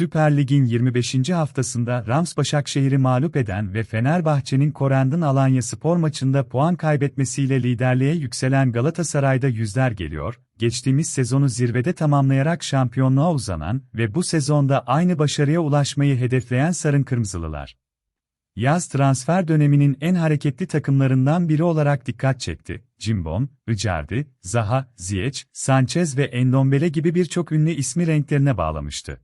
Süper Lig'in 25. haftasında Rams Başakşehir'i mağlup eden ve Fenerbahçe'nin Korend'in Alanya spor maçında puan kaybetmesiyle liderliğe yükselen Galatasaray'da yüzler geliyor, geçtiğimiz sezonu zirvede tamamlayarak şampiyonluğa uzanan ve bu sezonda aynı başarıya ulaşmayı hedefleyen Sarın Kırmızılılar. Yaz transfer döneminin en hareketli takımlarından biri olarak dikkat çekti. Cimbom, Icardi, Zaha, Ziyech, Sanchez ve Endombele gibi birçok ünlü ismi renklerine bağlamıştı.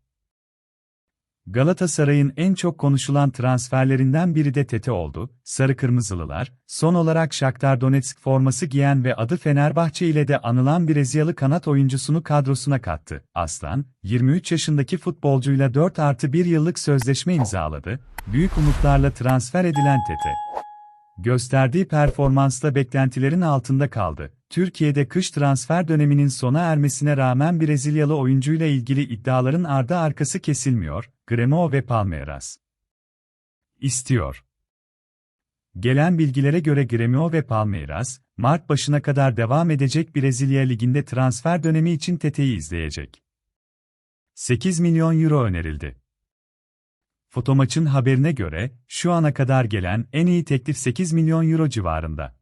Galatasaray'ın en çok konuşulan transferlerinden biri de Tete oldu. Sarı Kırmızılılar, son olarak Shakhtar Donetsk forması giyen ve adı Fenerbahçe ile de anılan Brezilyalı kanat oyuncusunu kadrosuna kattı. Aslan, 23 yaşındaki futbolcuyla 4 artı 1 yıllık sözleşme imzaladı. Büyük umutlarla transfer edilen Tete, gösterdiği performansla beklentilerin altında kaldı. Türkiye'de kış transfer döneminin sona ermesine rağmen Brezilyalı oyuncuyla ilgili iddiaların ardı arkası kesilmiyor, Grêmio ve Palmeiras istiyor. Gelen bilgilere göre Grêmio ve Palmeiras, Mart başına kadar devam edecek Brezilya Ligi'nde transfer dönemi için Tete'yi izleyecek. 8 milyon euro önerildi. Fotomaç'ın haberine göre, şu ana kadar gelen en iyi teklif 8 milyon euro civarında.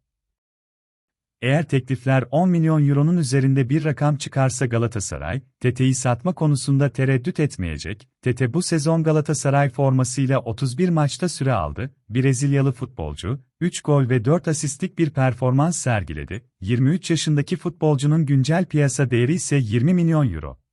Eğer teklifler 10 milyon euronun üzerinde bir rakam çıkarsa Galatasaray, Tete'yi satma konusunda tereddüt etmeyecek. Tete bu sezon Galatasaray formasıyla 31 maçta süre aldı. Brezilyalı futbolcu, 3 gol ve 4 asistlik bir performans sergiledi. 23 yaşındaki futbolcunun güncel piyasa değeri ise 20 milyon euro.